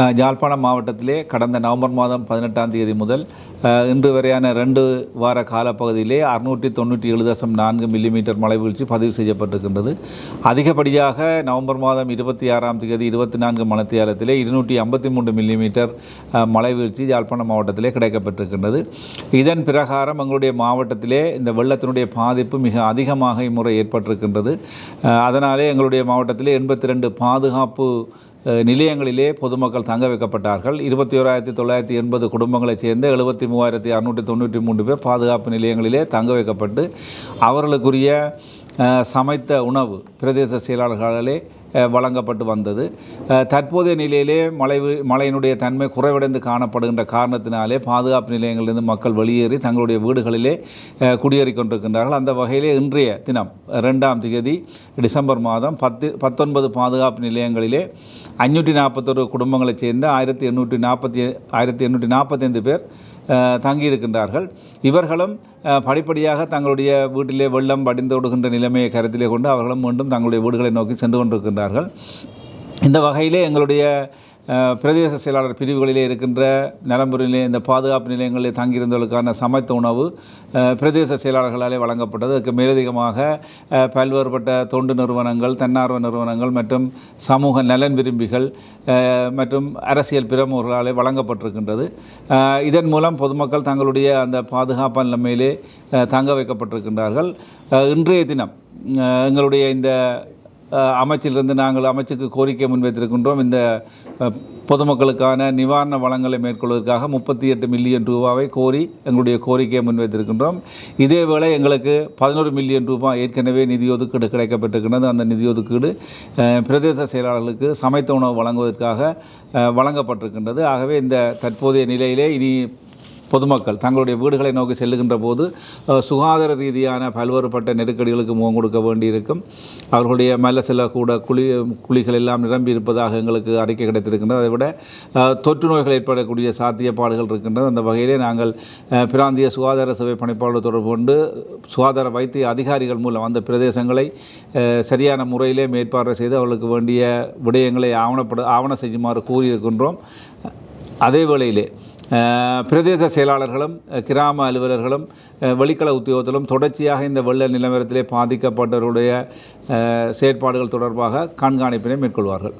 அஹ், யாழ்ப்பாணம் மாவட்டத்திலே கடந்த நவம்பர் மாதம் பதினெட்டாம் தேதி முதல் இன்று வரையான ரெண்டு வார காலப்பகுதியிலே அறுநூற்றி தொண்ணூற்றி ஏழு தசம் நான்கு மில்லிமீட்டர் மழை வீழ்ச்சி பதிவு செய்யப்பட்டிருக்கின்றது. அதிகப்படியாக நவம்பர் மாதம் இருபத்தி ஆறாம் தேதி இருபத்தி நான்கு மணத்தியாலத்திலே இருநூற்றி ஐம்பத்தி மூன்று மில்லிமீட்டர் மழை வீழ்ச்சி யாழ்ப்பாணம் மாவட்டத்திலே கிடைக்கப்பட்டிருக்கின்றது. இதன் பிரகாரம் எங்களுடைய மாவட்டத்திலே இந்த வெள்ளத்தினுடைய பாதிப்பு மிக அதிகமாக இம்முறை ஏற்பட்டிருக்கின்றது. அதனாலே எங்களுடைய மாவட்டத்திலே எண்பத்தி ரெண்டு பாதுகாப்பு நிலையங்களிலே பொதுமக்கள் தங்க வைக்கப்பட்டார்கள். இருபத்தி ஓராயிரத்தி தொள்ளாயிரத்தி எண்பது குடும்பங்களைச் சேர்ந்த எழுபத்தி மூவாயிரத்தி அறுநூற்றி தொண்ணூற்றி மூன்று பேர் பாதுகாப்பு நிலையங்களிலே தங்க வைக்கப்பட்டு அவர்களுக்குரிய சமைத்த உணவு பிரதேச செயலாளர்களாலே வழங்கப்பட்டு வந்தது. தற்போதைய நிலையிலே மழை மழையினுடைய தன்மை குறைவடைந்து காணப்படுகின்ற காரணத்தினாலே பாதுகாப்பு நிலையங்களிலிருந்து மக்கள் வெளியேறி தங்களுடைய வீடுகளிலே குடியேறி கொண்டிருக்கின்றார்கள். அந்த வகையிலே இன்றைய தினம் ரெண்டாம் தேதி டிசம்பர் மாதம் பத்து பத்தொன்பது பாதுகாப்பு நிலையங்களிலே அஞ்சூற்றி நாற்பத்தொரு குடும்பங்களைச் சேர்ந்த ஆயிரத்தி எண்ணூற்றி நாற்பத்தி ஆயிரத்தி எண்ணூற்றி நாற்பத்தைந்து பேர் தங்கியிருக்கின்றார்கள். இவர்களும் படிப்படியாக தங்களுடைய வீட்டிலே வெள்ளம் வடிந்தோடுகின்ற நிலைமையை கருத்திலே கொண்டு அவர்களும் மீண்டும் தங்களுடைய வீடுகளை நோக்கி சென்று கொண்டிருக்கின்றார்கள். இந்த வகையிலே எங்களுடைய பிரதேச செயலாளர் பிரிவுகளிலே இருக்கின்ற நலம்புரிலே இந்த பாதுகாப்பு நிலையங்களில் தங்கியிருந்தவர்களுக்கான சமைத்த உணவு பிரதேச செயலாளர்களாலே வழங்கப்பட்டது. அதுக்கு மேலதிகமாக பல்வேறுபட்ட தொண்டு நிறுவனங்கள் தன்னார்வ நிறுவனங்கள் மற்றும் சமூக நலன் விரும்பிகள் மற்றும் அரசியல் பிரமுகர்களாலே வழங்கப்பட்டிருக்கின்றது. இதன் மூலம் பொதுமக்கள் தங்களுடைய அந்த பாதுகாப்பு நிலைமையிலே தங்க வைக்கப்பட்டிருக்கின்றார்கள். இன்றைய தினம் எங்களுடைய இந்த அமைச்சிலிருந்து நாங்கள் அமைச்சுக்கு கோரிக்கை முன்வைத்திருக்கின்றோம். இந்த பொதுமக்களுக்கான நிவாரண வளங்களை மேற்கொள்வதற்காக முப்பத்தி எட்டு மில்லியன் ரூபாவை கோரி எங்களுடைய கோரிக்கையை முன்வைத்திருக்கின்றோம். இதேவேளை எங்களுக்கு பதினோரு மில்லியன் ரூபாய் ஏற்கனவே நிதி ஒதுக்கீடு கிடைக்கப்பட்டிருக்கின்றது. அந்த நிதி ஒதுக்கீடு பிரதேச செயலாளர்களுக்கு சமைத்த உணவு வழங்குவதற்காக வழங்கப்பட்டிருக்கின்றது. ஆகவே இந்த தற்போதைய நிலையிலே இனி பொதுமக்கள் தங்களுடைய வீடுகளை நோக்கி செல்லுகின்ற போது சுகாதார ரீதியான பல்வேறுபட்ட நெருக்கடிகளுக்கு முகம் கொடுக்க வேண்டியிருக்கும். அவர்களுடைய மலசில கூட குழி குழிகள் எல்லாம் நிரம்பி இருப்பதாக எங்களுக்கு அறிக்கை கிடைத்திருக்கின்றது. அதை விட தொற்று நோய்கள் ஏற்படக்கூடிய சாத்தியப்பாடுகள் இருக்கின்றது. அந்த வகையிலே நாங்கள் பிராந்திய சுகாதார சபை பணிப்பாளர் தொடர்பு கொண்டு சுகாதார வைத்திய அதிகாரிகள் மூலம் அந்த பிரதேசங்களை சரியான முறையிலே மேற்பார்வை செய்து அவர்களுக்கு வேண்டிய விடயங்களை ஆவணப்பட ஆவண செய்யுமாறு கூறியிருக்கின்றோம். அதே வேளையிலே பிரதேச செயலாளர்களும் கிராம அலுவலர்களும் வெளிக்கள உத்தியோகத்திலும் தொடர்ச்சியாக இந்த வெள்ள நிலவரத்திலே பாதிக்கப்பட்டவருடைய செயற்பாடுகள் தொடர்பாக கண்காணிப்பினை மேற்கொள்வார்கள்.